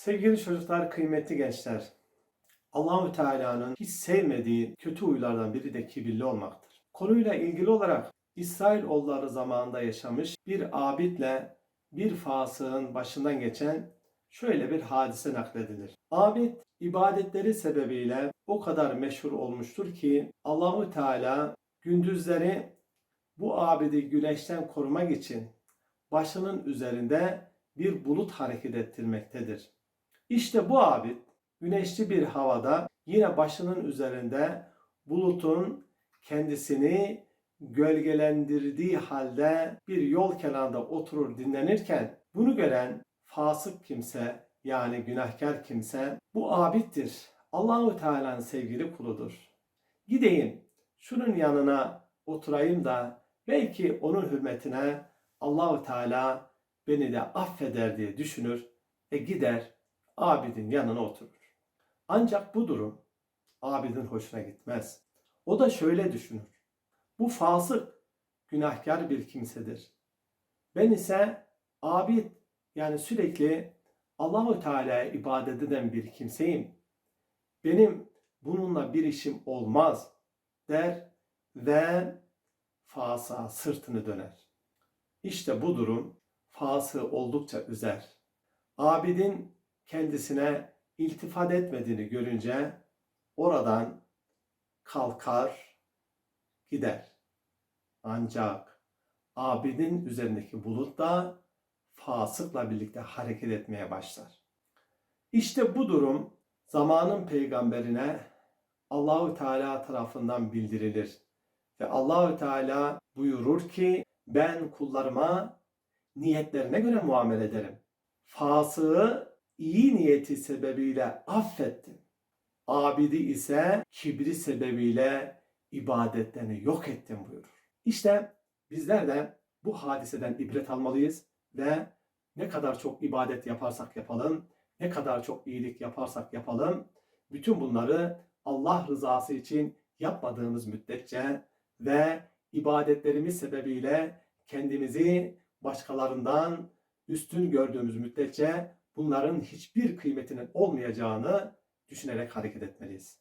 Sevgili çocuklar, kıymetli gençler. Allahü Teala'nın hiç sevmediği kötü huylardan biri de kibirli olmaktır. Konuyla ilgili olarak İsrailoğulları zamanında yaşamış bir abidle bir fasığın başından geçen şöyle bir hadise nakledilir. Abid ibadetleri sebebiyle o kadar meşhur olmuştur ki Allahü Teala gündüzleri bu abidi güneşten korumak için başının üzerinde bir bulut hareket ettirmektedir. İşte bu abid güneşli bir havada yine başının üzerinde bulutun kendisini gölgelendirdiği halde bir yol kenarında oturur dinlenirken bunu gören fasık kimse yani günahkar kimse bu abittir. Allahu Teala'nın sevgili kuludur. Gideyim şunun yanına oturayım da belki onun hürmetine Allahu Teala beni de affeder diye düşünür ve gider abidin yanına oturur. Ancak bu durum abidin hoşuna gitmez. O da şöyle düşünür. Bu fasık, günahkar bir kimsedir. Ben ise abid yani sürekli Allahu Teala'ya ibadet eden bir kimseyim. Benim bununla bir işim olmaz der ve fasa sırtını döner. İşte bu durum fası oldukça üzer. Abidin kendisine iltifat etmediğini görünce oradan kalkar gider. Ancak abidin üzerindeki bulut da fasıkla birlikte hareket etmeye başlar. İşte bu durum zamanın peygamberine Allahü Teala tarafından bildirilir ve Allahü Teala buyurur ki ben kullarıma niyetlerine göre muamele ederim. Fasığı iyi niyeti sebebiyle affettim. Abidi ise kibri sebebiyle ibadetlerini yok ettim buyurur. İşte bizler de bu hadiseden ibret almalıyız ve ne kadar çok ibadet yaparsak yapalım, ne kadar çok iyilik yaparsak yapalım, bütün bunları Allah rızası için yapmadığımız müddetçe ve ibadetlerimiz sebebiyle kendimizi başkalarından üstün gördüğümüz müddetçe bunların hiçbir kıymetinin olmayacağını düşünerek hareket etmeliyiz.